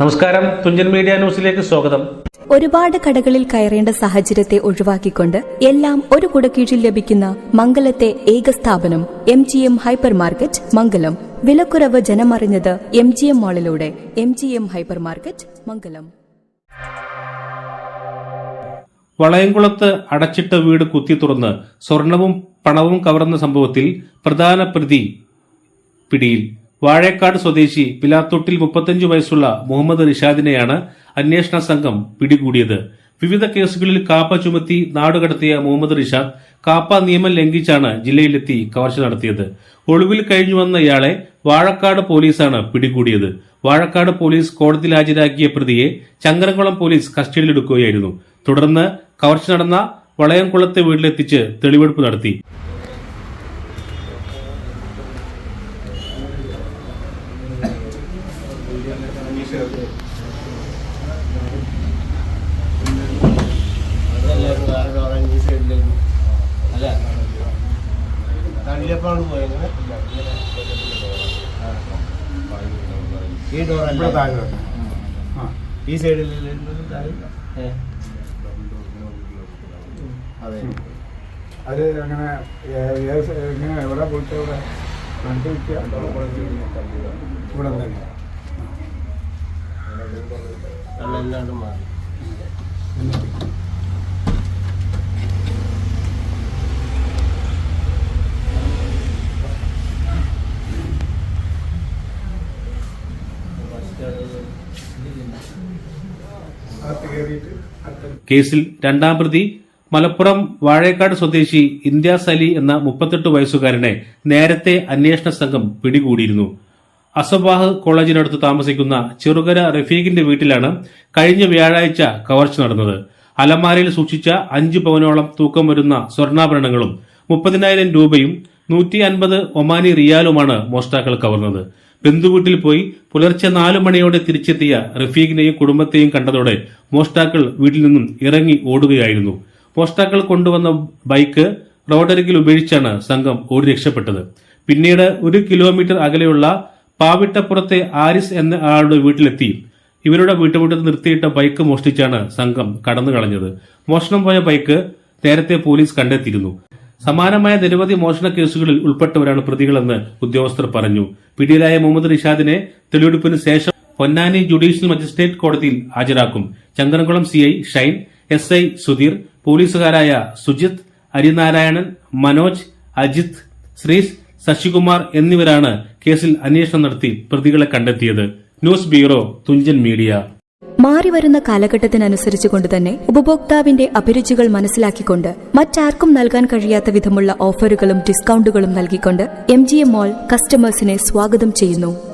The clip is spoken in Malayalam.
നമസ്കാരം. തുഞ്ചൻ മീഡിയ ന്യൂസിലേക്ക് സ്വാഗതം. ഒരുപാട് കടകളിൽ കയറേണ്ട സാഹചര്യത്തെ ഒഴിവാക്കിക്കൊണ്ട് എല്ലാം ഒരു കുടക്കീഴിൽ ലഭിക്കുന്ന മംഗലത്തെ ഏക സ്ഥാപനം M G M hyper market Mangalam. വിലക്കുറവ് ജനമറിഞ്ഞത് M G M മാളിലൂടെ M G M hyper market Mangalam. വളയംകുളത്ത് അടച്ചിട്ട വീട് കുത്തി തുറന്ന് സ്വർണവും പണവും കവർന്ന സംഭവത്തിൽ പ്രധാന പ്രതി പിടിയിൽ. വാഴേക്കാട് സ്വദേശി പിലാത്തൊട്ടിൽ മുപ്പത്തഞ്ചു വയസ്സുള്ള മുഹമ്മദ് റിഷാദിനെയാണ് അന്വേഷണ സംഘം പിടികൂടിയത്. വിവിധ കേസുകളിൽ കാപ്പ ചുമത്തി നാടുകടത്തിയ മുഹമ്മദ് റിഷാദ് കാപ്പ നിയമം ലംഘിച്ചാണ് ജില്ലയിലെത്തി കവർച്ച നടത്തിയത്. ഒളിവിൽ കഴിഞ്ഞു വന്ന ഇയാളെ വാഴക്കാട് പോലീസാണ് പിടികൂടിയത്. വാഴക്കാട് പോലീസ് കോടതിയിൽ ഹാജരാക്കിയ പ്രതിയെ ചങ്ങരംകുളം പോലീസ് കസ്റ്റഡിയിലെടുക്കുകയായിരുന്നു. തുടർന്ന് കവർച്ച നടന്ന വളയംകുളത്തെ വീട്ടിലെത്തിച്ച് തെളിവെടുപ്പ് നടത്തി. സൈഡിലേക്ക് അല്ല? തള്ളിയപ്പാണ് പോയത് ഈ ഡോറല്ല ഈ സൈഡിൽ അതെ. അത് അങ്ങനെ എങ്ങനെ എവിടെ പോയിട്ട് ഇവിടെ? കണ്ടുപിടിക്കുക ഇവിടെ തന്നെ. കണ്ണെല്ലാണ്ട് മാറി. കേസിൽ രണ്ടാം പ്രതി മലപ്പുറം വാഴേക്കാട് സ്വദേശി ഇന്ത്യ സലി എന്ന മുപ്പത്തെട്ട് വയസ്സുകാരനെ നേരത്തെ അന്വേഷണ സംഘം പിടികൂടിയിരുന്നു. അസബാഹ് കോളേജിനടുത്ത് താമസിക്കുന്ന ചെറുകര റഫീഖിന്റെ വീട്ടിലാണ് കഴിഞ്ഞ വ്യാഴാഴ്ച കവർച്ച നടന്നത്. അലമാരയിൽ സൂക്ഷിച്ച അഞ്ച് പവനോളം തൂക്കം വരുന്ന സ്വർണാഭരണങ്ങളും മുപ്പതിനായിരം രൂപയും നൂറ്റി അൻപത് ഒമാനി റിയാലുമാണ് മോഷ്ടാക്കൾ കവർന്നത്. ബന്ധുവീട്ടിൽ പോയി പുലർച്ചെ നാലു മണിയോടെ തിരിച്ചെത്തിയ റഫീഖിനെയും കുടുംബത്തെയും കണ്ടതോടെ മോഷ്ടാക്കൾ വീട്ടിൽ നിന്നും ഇറങ്ങി ഓടുകയായിരുന്നു. മോഷ്ടാക്കൾ കൊണ്ടുവന്ന ബൈക്ക് റോഡരികിൽ ഉപേക്ഷിച്ചാണ് സംഘം ഓടി രക്ഷപ്പെട്ടത്. പിന്നീട് ഒരു കിലോമീറ്റർ അകലെയുള്ള പാവിട്ടപ്പുറത്തെ ആരിസ് എന്ന ആളുടെ വീട്ടിലെത്തി. ഇവരുടെ വീട്ടുമുറ്റത്ത് നിർത്തിയിട്ട ബൈക്ക് മോഷ്ടിച്ചാണ് സംഘം കടന്നു കളഞ്ഞത്. മോഷണം പോയ ബൈക്ക് നേരത്തെ പോലീസ് കണ്ടെത്തിയിരുന്നു. സമാനമായ നിരവധി മോഷണ കേസുകളിൽ ഉൾപ്പെട്ടവരാണ് പ്രതികളെന്ന് ഉദ്യോഗസ്ഥർ പറഞ്ഞു. പിടിയിലായ മുഹമ്മദ് റിഷാദിനെ തെളിവെടുപ്പിന് ശേഷം പൊന്നാനി ജുഡീഷ്യൽ മജിസ്ട്രേറ്റ് കോടതിയിൽ ഹാജരാക്കും. Chandrankulam C I Shine S I Sudheer പോലീസുകാരായ Sujith Arinarayanan Manoj Ajith Srees Sasikumar എന്നിവരാണ് കേസിൽ അന്വേഷണം നടത്തി പ്രതികളെ കണ്ടെത്തിയത്. News bureau Thunchan media. മാറിവരുന്ന കാലഘട്ടത്തിനനുസരിച്ചുകൊണ്ട് തന്നെ ഉപഭോക്താവിന്റെ അഭിരുചികൾ മനസ്സിലാക്കിക്കൊണ്ട് മറ്റാർക്കും നൽകാൻ കഴിയാത്ത വിധമുള്ള ഓഫറുകളും ഡിസ്കൗണ്ടുകളും നൽകിക്കൊണ്ട് എം ജി എം മോൾ കസ്റ്റമേഴ്സിനെ സ്വാഗതം ചെയ്യുന്നു.